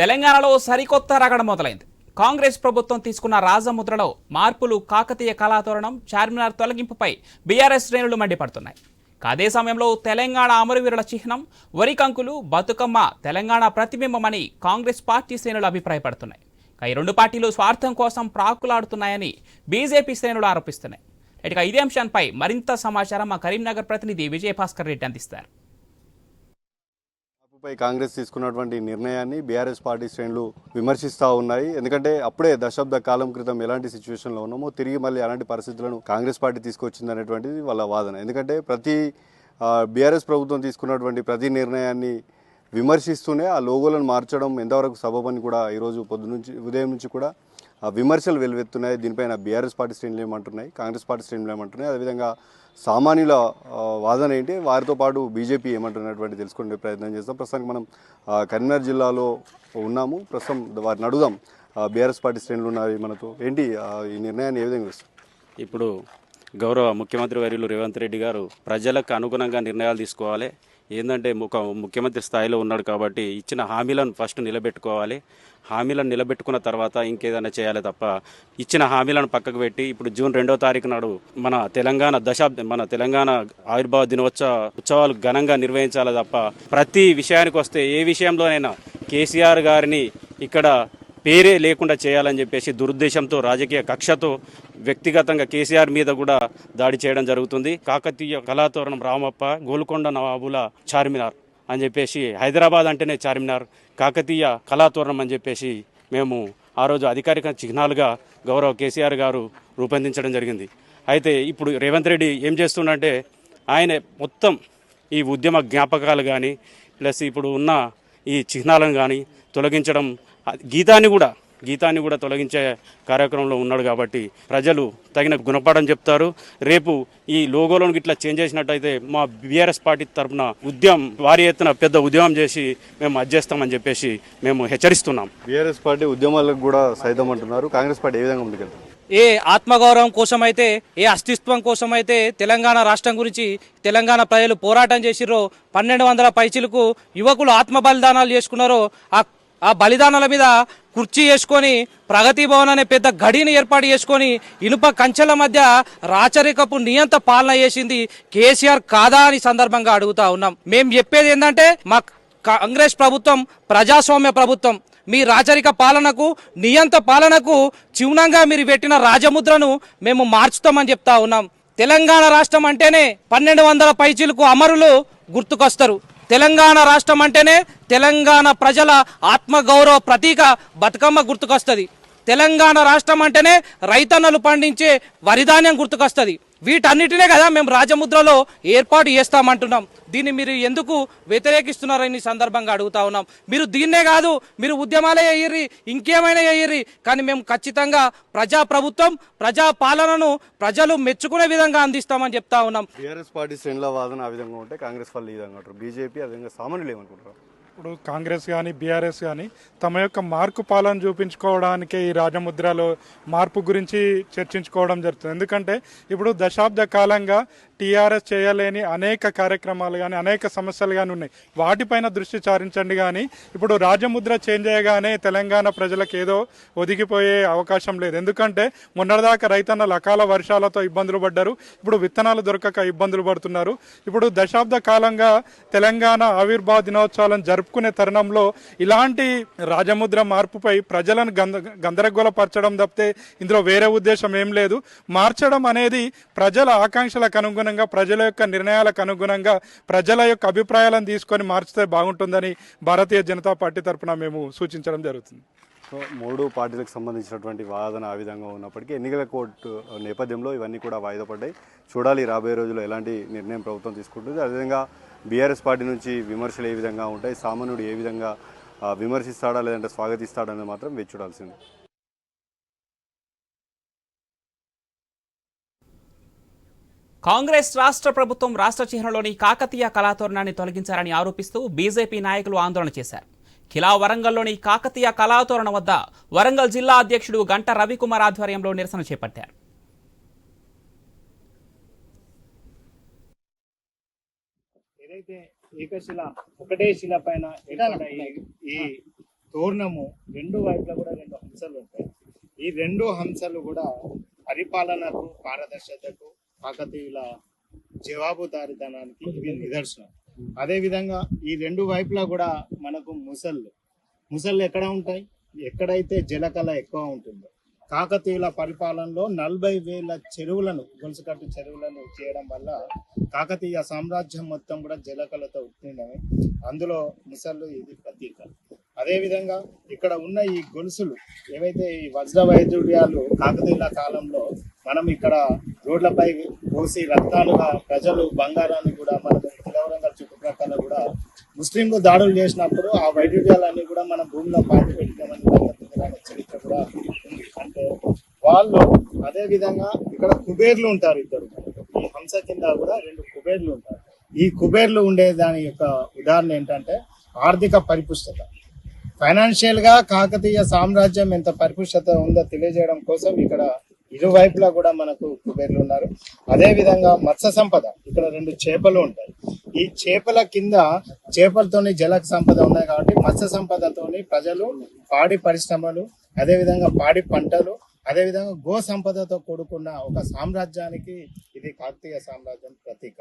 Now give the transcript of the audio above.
తెలంగాణలో సరికొత్త రగడ మొదలైంది. కాంగ్రెస్ ప్రభుత్వం తీసుకున్న రాజముద్రలో మార్పులు కాకతీయ కళాతోరణం చార్మినార్ తొలగింపుపై బీఆర్ఎస్ శ్రేణులు మండిపడుతున్నాయి. అదే సమయంలో తెలంగాణ అమరవీరుల చిహ్నం వరికంకులు బతుకమ్మ తెలంగాణ ప్రతిబింబమని కాంగ్రెస్ పార్టీ శ్రేణులు అభిప్రాయపడుతున్నాయి. ఈ రెండు పార్టీలు స్వార్థం కోసం ప్రాకులాడుతున్నాయని బీజేపీ శ్రేణులు ఆరోపిస్తున్నాయి. ఇక ఇదే అంశంపై మరింత సమాచారం మా కరీంనగర్ ప్రతినిధి విజయభాస్కర్ రెడ్డి అందిస్తారు. పై కాంగ్రెస్ తీసుకున్నటువంటి నిర్ణయాన్ని బీఆర్ఎస్ పార్టీ శ్రేణులు విమర్శిస్తూ ఉన్నాయి. ఎందుకంటే అప్పుడే దశాబ్ద కాలం క్రితం ఎలాంటి సిచ్యువేషన్లో ఉన్నామో తిరిగి మళ్ళీ అలాంటి పరిస్థితులను కాంగ్రెస్ పార్టీ తీసుకొచ్చింది అనేటువంటిది వాళ్ళ వాదన. ఎందుకంటే ప్రతి బీఆర్ఎస్ ప్రభుత్వం తీసుకున్నటువంటి ప్రతి నిర్ణయాన్ని విమర్శిస్తూనే ఆ లోగోలను మార్చడం ఎంతవరకు సబబని కూడా ఈరోజు పొద్దు నుంచి ఉదయం నుంచి కూడా ఆ విమర్శలు వెలువెత్తున్నాయి. దీనిపైన బీఆర్ఎస్ పార్టీ శ్రేణులు ఏమంటున్నాయి కాంగ్రెస్ పార్టీ శ్రేణులు ఏమంటున్నాయి అదేవిధంగా సామాన్యుల వాదన ఏంటి? వారితో పాటు బీజేపీ ఏమంటున్నటువంటి తెలుసుకునే ప్రయత్నం చేస్తాం. ప్రస్తుతానికి మనం కరీంనగర్ జిల్లాలో ఉన్నాము. ప్రస్తుతం వారిని అడుగుదాం. బీఆర్ఎస్ పార్టీ శ్రేణులు ఉన్నారు మనతో. ఏంటి ఈ నిర్ణయాన్ని ఏ విధంగా ఇప్పుడు గౌరవ ముఖ్యమంత్రి వర్యులు రేవంత్ రెడ్డి గారు ప్రజలకు అనుగుణంగా నిర్ణయాలు తీసుకోవాలి. ఏంటంటే ఒక ముఖ్యమంత్రి స్థాయిలో ఉన్నాడు కాబట్టి ఇచ్చిన హామీలను ఫస్ట్ నిలబెట్టుకోవాలి. హామీలను నిలబెట్టుకున్న తర్వాత ఇంకేదైనా చేయాలి తప్ప ఇచ్చిన హామీలను పక్కకు పెట్టి ఇప్పుడు జూన్ రెండో తారీఖు నాడు మన తెలంగాణ దశాబ్ద మన తెలంగాణ ఆవిర్భావ దినోత్సవ ఉత్సవాలు ఘనంగా నిర్వహించాలి తప్ప ప్రతి విషయానికి వస్తే ఏ విషయంలోనైనా కేసీఆర్ గారిని ఇక్కడ పేరే లేకుండా చేయాలని చెప్పేసి దురుద్దేశంతో రాజకీయ కక్షతో వ్యక్తిగతంగా కేసీఆర్ మీద కూడా దాడి చేయడం జరుగుతుంది. కాకతీయ కళాతోరణం రామప్ప గోల్కొండ నవాబుల చార్మినార్ అని చెప్పేసి హైదరాబాద్ అంటేనే చార్మినార్ కాకతీయ కళాతోరణం అని చెప్పేసి మేము ఆ రోజు అధికారిక చిహ్నాలుగా గౌరవ కేసీఆర్ గారు రూపొందించడం జరిగింది. అయితే ఇప్పుడు రేవంత్ రెడ్డి ఏం చేస్తుండంటే ఆయన మొత్తం ఈ ఉద్యమ జ్ఞాపకాలు కానీ ప్లస్ ఇప్పుడు ఉన్న ఈ చిహ్నాలను కానీ తొలగించడం గీతాన్ని కూడా గీతాన్ని కూడా తొలగించే కార్యక్రమంలో ఉన్నాడు కాబట్టి ప్రజలు తగిన గుణపాఠం చెప్తారు. రేపు ఈ లోగోలను ఇట్లా చేంజ్ చేసినట్టయితే మా బీఆర్ఎస్ పార్టీ తరఫున ఉద్యమం వారి ఎత్తున పెద్ద ఉద్యమం చేసి మేము అధ్యస్తామని చెప్పేసి మేము హెచ్చరిస్తున్నాం. బీఆర్ఎస్ పార్టీ ఉద్యమాలకు కూడా సైతం అంటున్నారు. కాంగ్రెస్ పార్టీ ఏ విధంగా ముందుకెళ్తారు ఏ ఆత్మగౌరవం కోసమైతే ఏ అస్తిత్వం కోసమైతే తెలంగాణ రాష్ట్రం గురించి తెలంగాణ ప్రజలు పోరాటం చేసిర్రో పన్నెండు వందల పైచిలకు యువకులు ఆత్మ బలిదానాలు చేసుకున్నారో ఆ ఆ బలిదానాల మీద కుర్చీ వేసుకొని ప్రగతి భవన్ అనే పెద్ద గడిని ఏర్పాటు చేసుకొని ఇనుప కంచెల మధ్య రాచరికపు నియంత పాలన చేసింది కేసీఆర్ కాదా అని సందర్భంగా అడుగుతా ఉన్నాం. మేము చెప్పేది ఏంటంటే మా కాంగ్రెస్ ప్రభుత్వం ప్రజాస్వామ్య ప్రభుత్వం. మీ రాచరిక పాలనకు నియంత పాలనకు చిహ్నంగా మీరు పెట్టిన రాజముద్రను మేము మార్చుతామని చెప్తా ఉన్నాం. తెలంగాణ రాష్ట్రం అంటేనే పన్నెండు వందల పైచీలకు అమరులు గుర్తుకొస్తారు. తెలంగాణ రాష్ట్రం అంటేనే తెలంగాణ ప్రజల ఆత్మగౌరవ ప్రతీక బతుకమ్మ గుర్తుకొస్తుంది. తెలంగాణ రాష్ట్రం అంటేనే రైతన్నలు పండించే వరిధాన్యం గుర్తుకొస్తుంది. వీటన్నిటినే కదా మేము రాజముద్రలో ఏర్పాటు చేస్తామంటున్నాం. దీన్ని మీరు ఎందుకు వ్యతిరేకిస్తున్నారని ఈ సందర్భంగా అడుగుతా ఉన్నాం. మీరు దీన్నే కాదు మీరు ఉద్యమాలే అయ్యిర్రి ఇంకేమైనా అయ్యిర్రి కానీ మేము ఖచ్చితంగా ప్రజా ప్రభుత్వం ప్రజా పాలనను ప్రజలు మెచ్చుకునే విధంగా అందిస్తామని చెప్తా ఉన్నాం. బీఆర్ఎస్ పార్టీ శ్రేణుల వాదన ఆ విధంగా ఉంటే కాంగ్రెస్ వాళ్ళు ఈ విధంగా అంటారు బీజేపీ విధంగా సామాన్యులు ఏమనుకుంటారు ఇప్పుడు కాంగ్రెస్ కానీ బీఆర్ఎస్ కానీ తమ యొక్క మార్కు పాలన చూపించుకోవడానికే ఈ రాజముద్రలో మార్పు గురించి చర్చించుకోవడం జరుగుతుంది. ఎందుకంటే ఇప్పుడు దశాబ్ద కాలంగా టీఆర్ఎస్ చేయలేని అనేక కార్యక్రమాలు కానీ అనేక సమస్యలు కానీ ఉన్నాయి. వాటిపైన దృష్టి సారించండి కానీ ఇప్పుడు రాజముద్ర చేంజ్ చేయగానే తెలంగాణ ప్రజలకు ఏదో ఒదిగిపోయే అవకాశం లేదు. ఎందుకంటే మొన్నటిదాకా రైతన్నలు అకాల వర్షాలతో ఇబ్బందులు పడ్డారు. ఇప్పుడు విత్తనాలు దొరకక ఇబ్బందులు పడుతున్నారు. ఇప్పుడు దశాబ్ద కాలంగా తెలంగాణ ఆవిర్భావ దినోత్సవాలను జరుపుకునే తరుణంలో ఇలాంటి రాజముద్ర మార్పుపై ప్రజలను గంద గందరగోళపరచడం తప్పితే ఇందులో వేరే ఉద్దేశం ఏం లేదు. మార్చడం అనేది ప్రజల ఆకాంక్షలకు అనుగుణంగా ప్రజల యొక్క నిర్ణయాలకు అనుగుణంగా ప్రజల యొక్క అభిప్రాయాలను తీసుకొని మార్చితే బాగుంటుందని భారతీయ జనతా పార్టీ తరఫున మేము సూచించడం జరుగుతుంది. సో మూడు పార్టీలకు సంబంధించినటువంటి వాదన ఆ విధంగా ఉన్నప్పటికీ ఎన్నికల కోర్టు నేపథ్యంలో ఇవన్నీ కూడా వాయిదా పడ్డాయి. చూడాలి రాబోయే రోజుల్లో ఎలాంటి నిర్ణయం ప్రభుత్వం తీసుకుంటుంది. అదేవిధంగా బీఆర్ఎస్ పార్టీ నుంచి విమర్శలు ఏ విధంగా ఉంటాయి సామాన్యుడు ఏ విధంగా విమర్శిస్తాడా లేదంటే స్వాగతిస్తాడా అనేది మాత్రం వేచి చూడాల్సింది. కాంగ్రెస్ రాష్ట్ర ప్రభుత్వం రాష్ట్ర చిహ్నంలోని కాకతీయ కళాతోరణాన్ని తొలగించారని ఆరోపిస్తూ బీజేపీ నాయకులు ఆందోళన చేశారు. ఖిలా వరంగల్లోని కాకతీయ కళాతోరణం వద్ద వరంగల్ జిల్లా అధ్యక్షుడు గంట రవికుమార్ ఆధ్వర్యంలో నిరసన చేపట్టారు. ఏదైతే ఏకశిల ఒకటే శిల పైన ఈ- తోరణము రెండు వైపులా కూడా రెండు హంసలు ఉంటాయి. ఈ రెండు హంసలు కూడా పరిపాలనకు పారదర్శకతకు కాకతీయుల జవాబుదారితనానికి ఇవి నిదర్శనం. అదే విధంగా ఈ రెండు వైపులా కూడా మనకు ముసళ్ళు. ముసళ్ళు ఎక్కడ ఉంటాయి? ఎక్కడైతే జలకళ ఎక్కువ ఉంటుందో. కాకతీయుల పరిపాలనలో నలభై వేల చెరువులను గొలుసుకట్టు చెరువులను చేయడం వల్ల కాకతీయ సామ్రాజ్యం మొత్తం కూడా జలకలతో ఉట్టినవి అందులో ముసళ్ళు ఇది ప్రతీక. అదే విధంగా ఇక్కడ ఉన్న ఈ గొలుసులు ఏవైతే ఈ వజ్ర వైద్యుర్యాలు కాకతీయుల కాలంలో మనం ఇక్కడ రోడ్లపై పోసి రక్తాలుగా ప్రజలు బంగారాన్ని కూడా మనం తిలవరంగల్ చుట్టుప్రక్కల కూడా ముస్లింలు దాడులు చేసినప్పుడు ఆ వైద్యుర్యాలన్నీ కూడా మనం భూమిలో పాతి పెట్టామని చరిత్ర కూడా వాళ్ళు అదే విధంగా ఇక్కడ కుబేర్లు ఉంటారు ఇద్దరు. ఈ హంస కింద కూడా రెండు కుబేర్లు ఉంటారు. ఈ కుబేర్లు ఉండే దాని యొక్క ఉదాహరణ ఏంటంటే ఆర్థిక పరిపుష్టత. ఫైనాన్షియల్గా కాకతీయ సామ్రాజ్యం ఎంత పరిపుష్టత ఉందో తెలియజేయడం కోసం ఇక్కడ ఇరువైపులా కూడా మనకు కుబేర్లు ఉన్నారు. అదే విధంగా మత్స్య సంపద ఇక్కడ రెండు చేపలు ఉంటాయి. ఈ చేపల కింద చేపలతోని జల సంపద ఉన్నాయి కాబట్టి మత్స్య సంపదతోని ప్రజలు పాడి పరిశ్రమలు అదే విధంగా పాడి పంటలు అదే విధంగా గో సంపదతో కూడుకున్న ఒక సామ్రాజ్యానికి ఇది కాకతీయ సామ్రాజ్యం ప్రతీక.